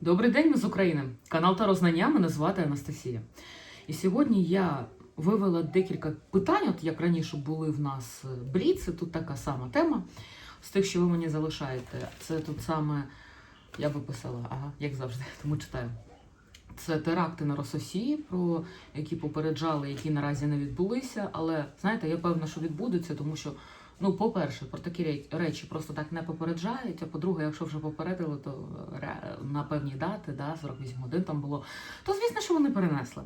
Добрий день, ми з України. Канал Таро Знання, мене звати Анастасія. І сьогодні я вивела декілька питань, от як раніше були в нас е, бліци, тут така сама тема. З тих, що ви мені залишаєте, це тут саме я виписала, ага, як завжди, тому читаю. Це теракти на Рососії, про які попереджали, які наразі не відбулися. Але знаєте, я певна, що відбудуться, тому що, ну, по-перше, про такі ре- речі просто так не попереджають. А по-друге, якщо вже попередили, то на певні дати, да, 48 годин там було, то звісно, що вони перенесли.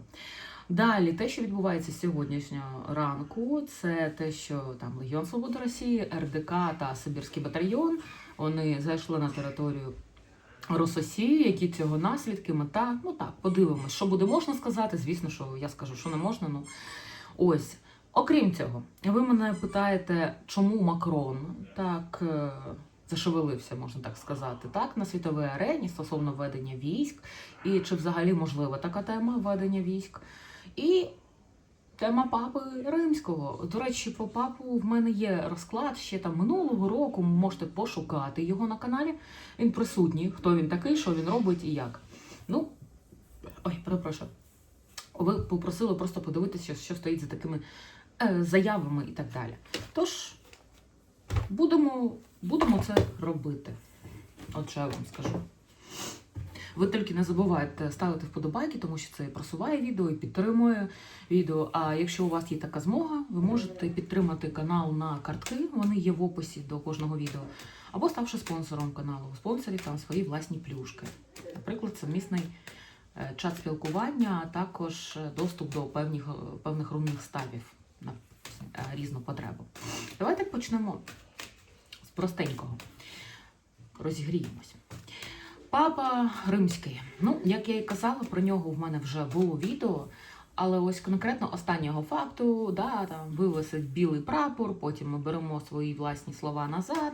Далі, те, що відбувається сьогоднішнього ранку, це те, що там Легіон Свободи Росії, РДК та Сибірський батальйон вони зайшли на територію Рососії, які цього наслідки, мета. Ну так, подивимось, що буде можна сказати. Звісно, що я скажу, що не можна. Ну ось. Окрім цього, ви мене питаєте, чому Макрон так е, зашевелився, можна так сказати, так, на світовій арені стосовно ведення військ, і чи взагалі можлива така тема ведення військ. І тема папи римського. До речі, про папу в мене є розклад ще там минулого року. Можете пошукати його на каналі. Він присутній, хто він такий, що він робить і як. Ну, ой, перепрошую. Ви попросили просто подивитися, що стоїть за такими заявами і так далі. Тож, будемо, будемо це робити. От що я вам скажу. Ви тільки не забувайте ставити вподобайки, тому що це і просуває відео і підтримує відео. А якщо у вас є така змога, ви можете підтримати канал на картки, вони є в описі до кожного відео, або ставши спонсором каналу. У спонсорів там свої власні плюшки. Наприклад, сумісний е, чат спілкування, а також е, доступ до певних, певних рунних ставів е, різну потребу. Давайте почнемо з простенького. Розігріємось. Папа Римський. Ну, як я і казала, про нього в мене вже було відео. Але ось конкретно останнього факту, да, там вивесить білий прапор, потім ми беремо свої власні слова назад.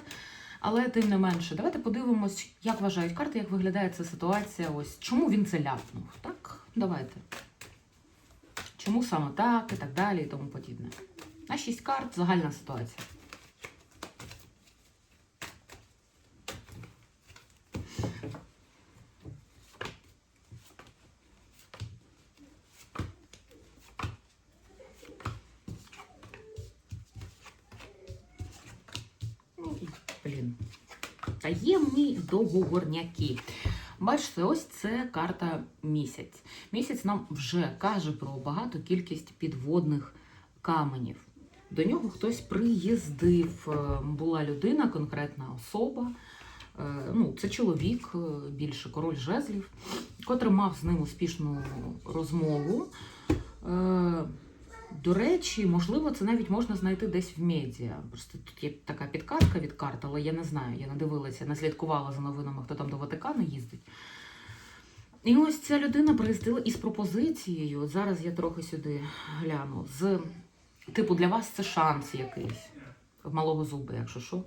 Але тим не менше, давайте подивимось, як вважають карти, як виглядає ця ситуація. Ось чому він це ляпнув. Так, давайте. Чому саме так і так далі, і тому подібне. На 6 карт загальна ситуація. Ну, блін. Таємні договорняки. Бачите, ось це карта місяць. Місяць нам вже каже про багату кількість підводних каменів. До нього хтось приїздив. Е, Була людина, конкретна особа. Е, Ну, це чоловік, е, більше король жезлів, котрий мав з ним успішну розмову. До речі, можливо, це навіть можна знайти десь в медіа. Просто тут є така підказка від карт, але я не знаю, я не дивилася, не слідкувала за новинами, хто там до Ватикану їздить. І ось ця людина приїздила із пропозицією. Зараз я трохи сюди гляну. З типу, для вас це шанс якийсь. В малого зуба, якщо що.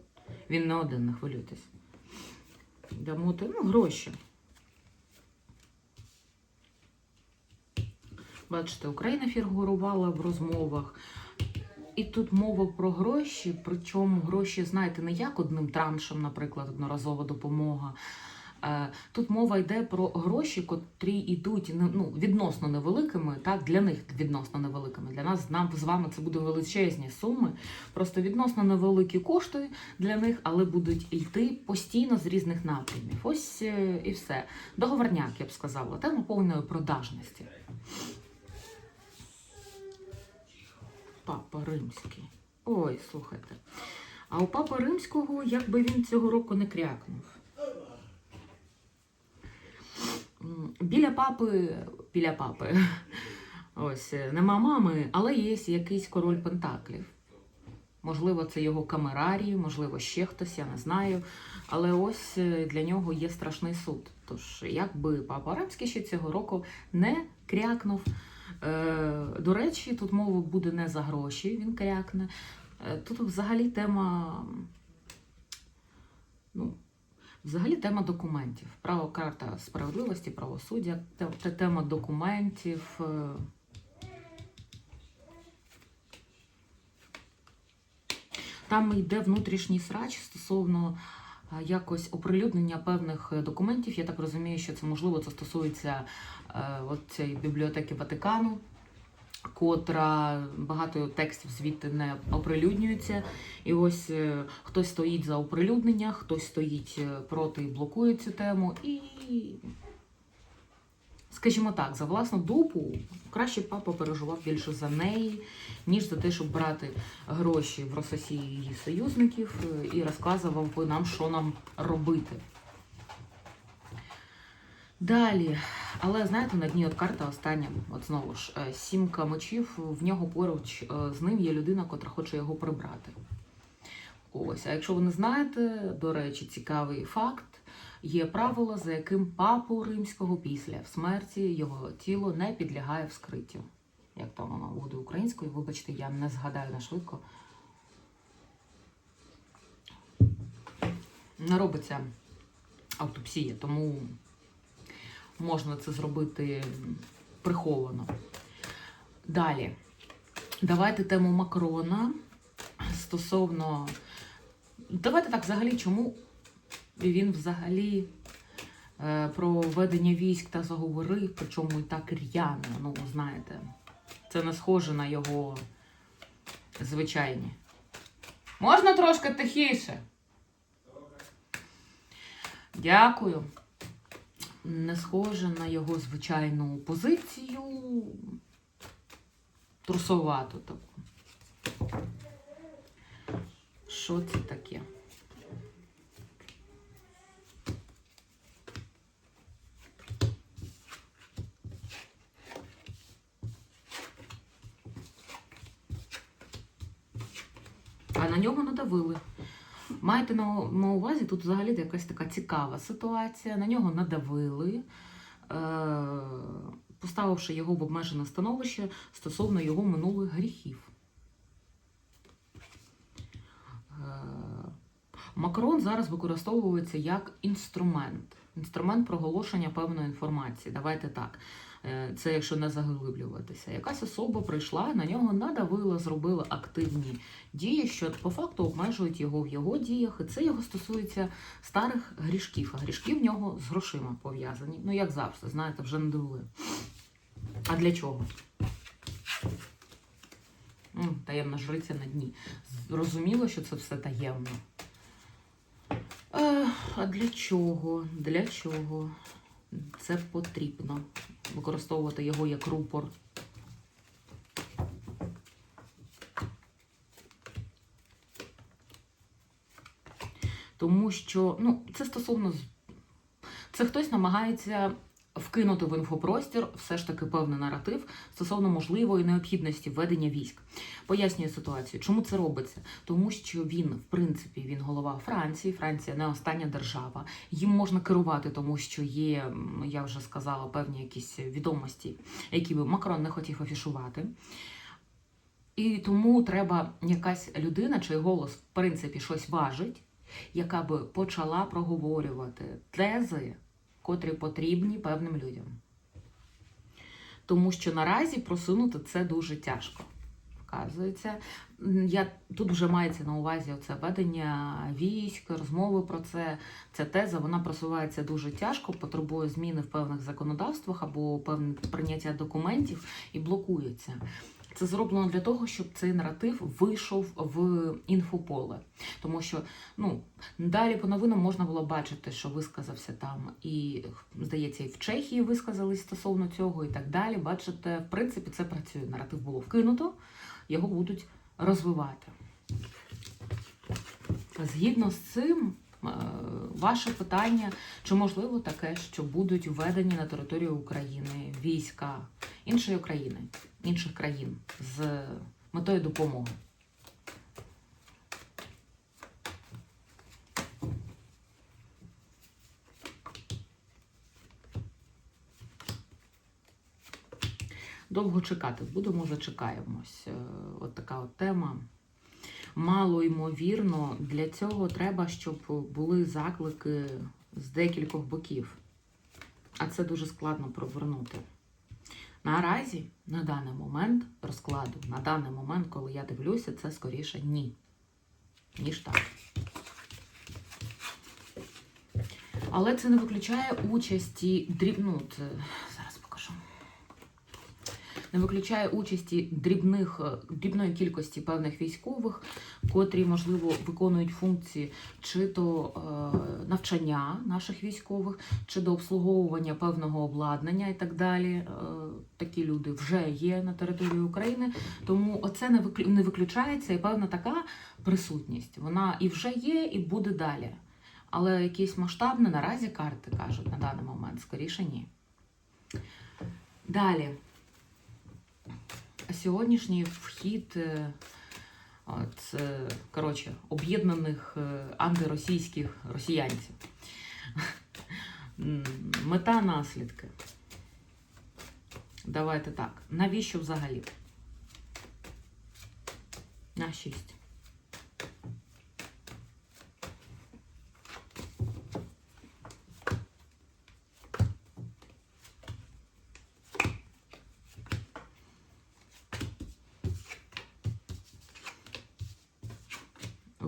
Він не один, не хвилюйтесь. Дамо ну, гроші. Бачите, Україна фігурувала в розмовах. І тут мова про гроші, причому гроші, знаєте, не як одним траншем, наприклад, одноразова допомога. Тут мова йде про гроші, котрі йдуть ну, ну, відносно невеликими, так, для них відносно невеликими. Для нас нам з вами це будуть величезні суми. Просто відносно невеликі кошти для них, але будуть йти постійно з різних напрямів. Ось е, і все. Договорняк, я б сказала, тема повної продажності. Папа Римський. Ой, слухайте. А у Папи Римського, якби він цього року не крякнув. Біля папи, біля папи. Ось е, нема мами, але є якийсь король Пентаклів. Можливо, це його камерарій, можливо, ще хтось, я не знаю. Але ось е, для нього є страшний суд. Тож, якби папа Римський ще цього року не крякнув. Е, До речі, тут мова буде не за гроші, він крякне. Е, Тут взагалі тема. Ну, взагалі тема документів. Право карта справедливості, правосуддя, те- тема документів. е. Там йде внутрішній срач стосовно якось оприлюднення певних е, документів. Я так розумію, що це можливо це стосується е, цієї бібліотеки Ватикану, котра багато текстів звідти не оприлюднюється. І ось е, хтось стоїть за оприлюднення, хтось стоїть е, проти і блокує цю тему. І, скажімо так, за власну дупу краще папа переживав більше за неї, ніж за те, щоб брати гроші в Рососії її союзників е, і розказував би нам, що нам робити. Далі, але знаєте, на дні от карта остання, от знову ж, е, сімка мечів, в нього поруч е, з ним є людина, котра хоче його прибрати. Ось, а якщо ви не знаєте, до речі, цікавий факт. Є правило, за яким папу римського після смерті його тіло не підлягає вскриттю. Як там воно буде українською, вибачте, я не згадаю на швидко. Не робиться автопсія, тому можна це зробити приховано. Далі. Давайте тему Макрона стосовно. Давайте так, взагалі, чому він взагалі е, про ведення військ та заговорив, причому і так р'яно, ну, знаєте, це не схоже на його звичайні. Можна трошки тихіше? Дякую. Не схоже на його звичайну позицію. Трусовату таку. Що це таке? А на нього надавили. Маєте на, на увазі, тут взагалі якась така цікава ситуація. На нього надавили, е, поставивши його в обмежене становище стосовно його минулих гріхів. Е, Макрон зараз використовується як інструмент. Інструмент проголошення певної інформації. Давайте так. Е, Це якщо не заглиблюватися. Якась особа прийшла, на нього надавила, зробила активні дії, що по факту обмежують його в його діях. І це його стосується старих грішків. А грішки в нього з грошима пов'язані. Ну, як завжди, знаєте, вже не дивує. А для чого? Таємна жриця на дні. Зрозуміло, що це все таємно. Е, А для чого? Для чого? Це потрібно. Використовувати його як рупор. Тому що, ну, це стосовно. Це хтось намагається вкинути в інфопростір все ж таки певний наратив стосовно можливої необхідності введення військ. Пояснюю ситуацію. Чому це робиться? Тому що він, в принципі, він голова Франції. Франція не остання держава. Їм можна керувати, тому що є, я вже сказала, певні якісь відомості, які би Макрон не хотів афішувати. І тому треба якась людина, чий голос, в принципі, щось важить, яка би почала проговорювати тези, котрі потрібні певним людям. Тому що наразі просунути це дуже тяжко. Вказується. Я, тут вже мається на увазі оце ведення військ, розмови про це. Ця теза вона просувається дуже тяжко, потребує зміни в певних законодавствах або певне прийняття документів і блокується. Це зроблено для того, щоб цей наратив вийшов в інфополе. Тому що ну, далі по новинам можна було бачити, що висказався там, і здається, і в Чехії висказались стосовно цього, і так далі. Бачите, в принципі, це працює. Наратив було вкинуто, його будуть розвивати. Згідно з цим, е, ваше питання, чи можливо таке, що будуть введені на територію України війська іншої країни, інших країн з метою допомоги? Довго чекати будемо, зачекаємось. Е, От така от тема. Мало ймовірно, для цього треба, щоб були заклики з декількох боків. А це дуже складно провернути. Наразі, на даний момент розкладу, на даний момент, коли я дивлюся, це скоріше ні, ніж так. Але це не виключає участі дріб... ну, це... зараз покажу. Не виключає участі дрібних, дрібної кількості певних військових, котрі, можливо, виконують функції чи то е, навчання наших військових, чи до обслуговування певного обладнання і так далі. Е, такі люди вже є на території України. Тому оце не виклю- не виключається і певна така присутність. Вона і вже є, і буде далі. Але якісь масштабні наразі карти кажуть на даний момент, скоріше ні. Далі. Сьогоднішній вхід е, от, е, коротше, об'єднаних е, антиросійських росіянців. Мета наслідки. Давайте так. Навіщо взагалі? На 6.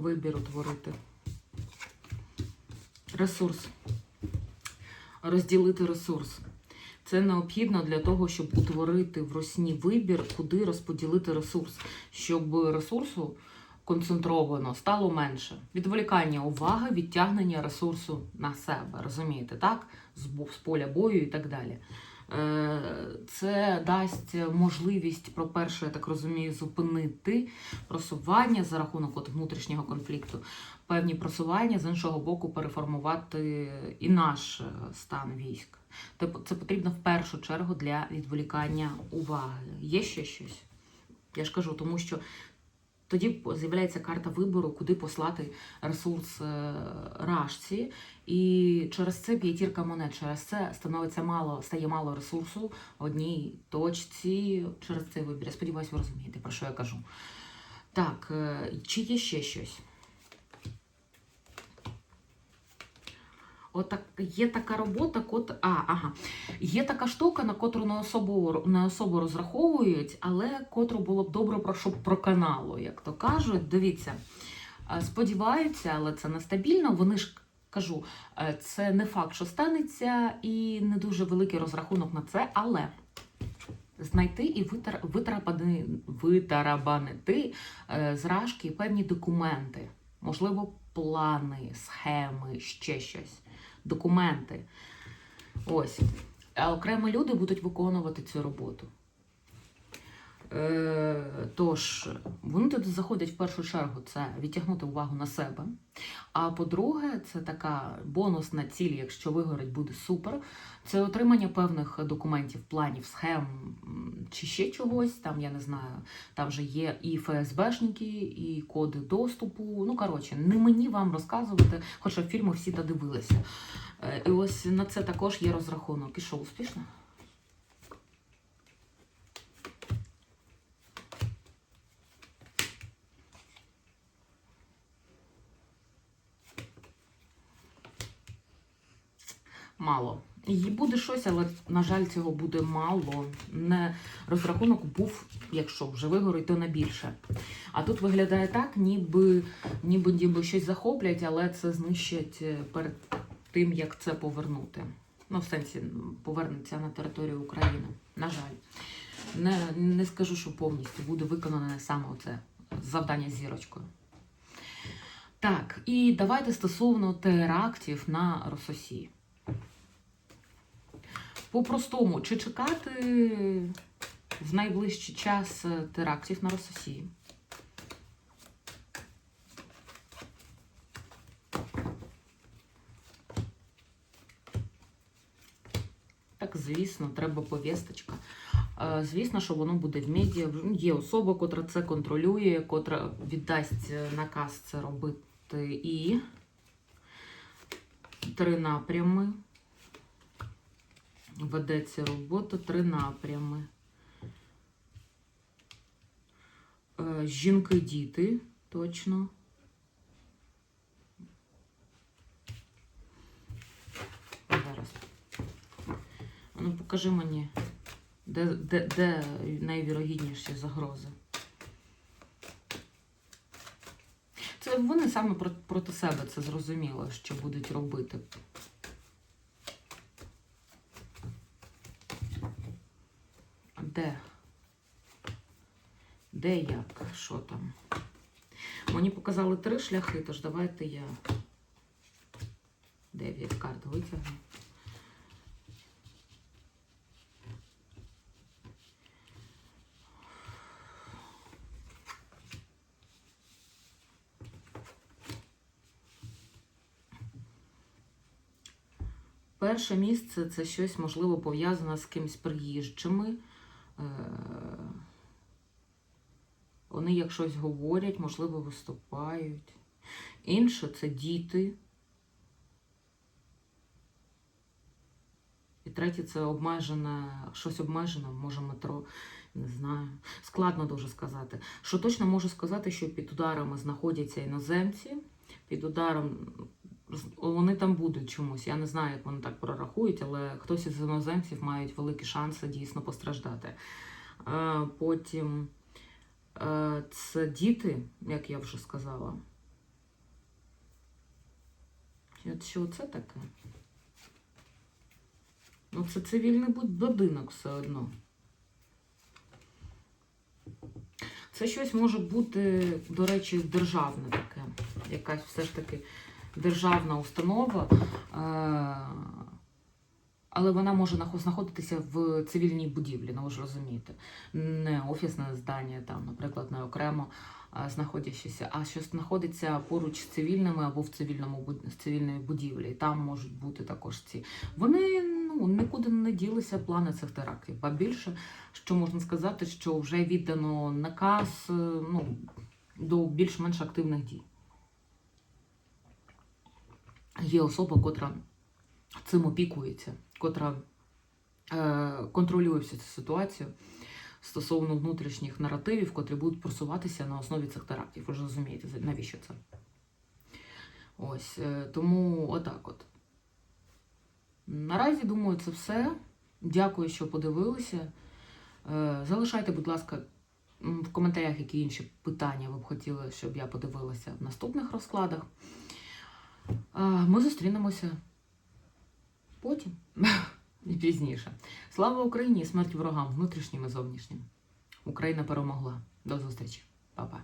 Вибір утворити. Ресурс. Розділити ресурс. Це необхідно для того, щоб утворити в росні вибір, куди розподілити ресурс, щоб ресурсу концентровано стало менше. Відволікання уваги, відтягнення ресурсу на себе. Розумієте, так? З, поля бою і так далі. Е, Це дасть можливість, про-перше, я так розумію, зупинити просування за рахунок от внутрішнього конфлікту, певні просування, з іншого боку, переформувати і наш е, стан військ. Тобто це потрібно в першу чергу для відволікання уваги. Є ще щось? Я ж кажу, тому що тоді з'являється карта вибору, куди послати ресурс е, рашці, і через це п'ятірка монет, через це становиться мало, стає мало ресурсу одній точці через цей вибір. Я сподіваюся, ви розумієте, про що я кажу. Так, е, чи є ще щось? Отак є така робота, кот. А, ага. Є така штука, на котру не особу, не особо розраховують, але котру було б добре щоб проканало, як то кажуть. Дивіться, е, сподіваються, але це нестабільно. Вони ж кажу, е, це не факт, що станеться, і не дуже великий розрахунок на це, але. Знайти і витар, витарабани, витарабанити е, зражки певні документи, можливо, плани, схеми, ще щось документи. Ось. А окремо люди будуть виконувати цю роботу. Е, тож, вони туди заходять в першу чергу це відтягнути увагу на себе. А по-друге, це така бонусна ціль, якщо вигорить, буде супер. Це отримання певних документів, планів, схем чи ще чогось. Там я не знаю, там вже є і ФСБшники, і коди доступу. Ну, коротше, не мені вам розказувати, хоча фільми всі та дивилися. Е, І ось на це також є розрахунок. І що, успішно? Мало. І буде щось, але, на жаль, цього буде мало. Не розрахунок був, якщо вже вигорить, то на більше. А тут виглядає так, ніби, ніби, ніби щось захоплять, але це знищать е, перед тим, як це повернути. Ну, в сенсі повернеться на територію України. На жаль. Не, не скажу, що повністю буде виконане саме це завдання з зірочкою. Так, і давайте стосовно терактів на Рососії. По-простому, чи чекати в найближчий час е, терактів на Рососії? Так, звісно, треба повісточка. Е, Звісно, що воно буде в медіа. Є особа, котра це контролює, котра віддасть е, наказ це робити. І три напрями. Ведеться робота, три напрями. Е, Жінки, діти, точно. Зараз. Ну, покажи мені, де, де, де найвірогідніші загрози. Це вони саме проти себе це зрозуміло, що будуть робити. де? Де як? Що там? Мені показали три шляхи, тож давайте я 9 карт витягну. Перше місце це щось, можливо, пов'язане з кимось приїжджими. Вони як щось говорять, можливо, виступають. Інше це діти. І третє це обмежене, щось обмежене, може метро, не знаю. Складно дуже сказати. Що точно можу сказати, що під ударами знаходяться іноземці, під ударом вони там будуть чомусь. Я не знаю, як вони так прорахують, але хтось із іноземців мають великі шанси дійсно постраждати. Е, Потім це діти, як я вже сказала. От що це таке? Ну, це цивільний будинок все одно. Це щось може бути, до речі, державне таке. Якась все ж таки державна установа, е, але вона може знаходитися в цивільній будівлі, ну ви ж розумієте. Не офісне здання, там, наприклад, не окремо знаходячися, а що знаходиться поруч з цивільними або в цивільному з цивільної будівлі. Там можуть бути також ці. Вони ну, нікуди не ділися плани цих терактів. Ба більше, що можна сказати, що вже віддано наказ е, ну, до більш-менш активних дій. Є особа, котра цим опікується, котра е, контролює всю цю ситуацію стосовно внутрішніх наративів, котрі будуть просуватися на основі цих терактів. Ви ж розумієте, навіщо це? Ось, е, тому отак от. Наразі, думаю, це все. Дякую, що подивилися. Е, Залишайте, будь ласка, в коментарях, які інші питання ви б хотіли, щоб я подивилася в наступних розкладах. Ми зустрінемося потім і пізніше. Слава Україні! і Смерть ворогам, внутрішнім і зовнішнім. Україна перемогла. До зустрічі. Па-па.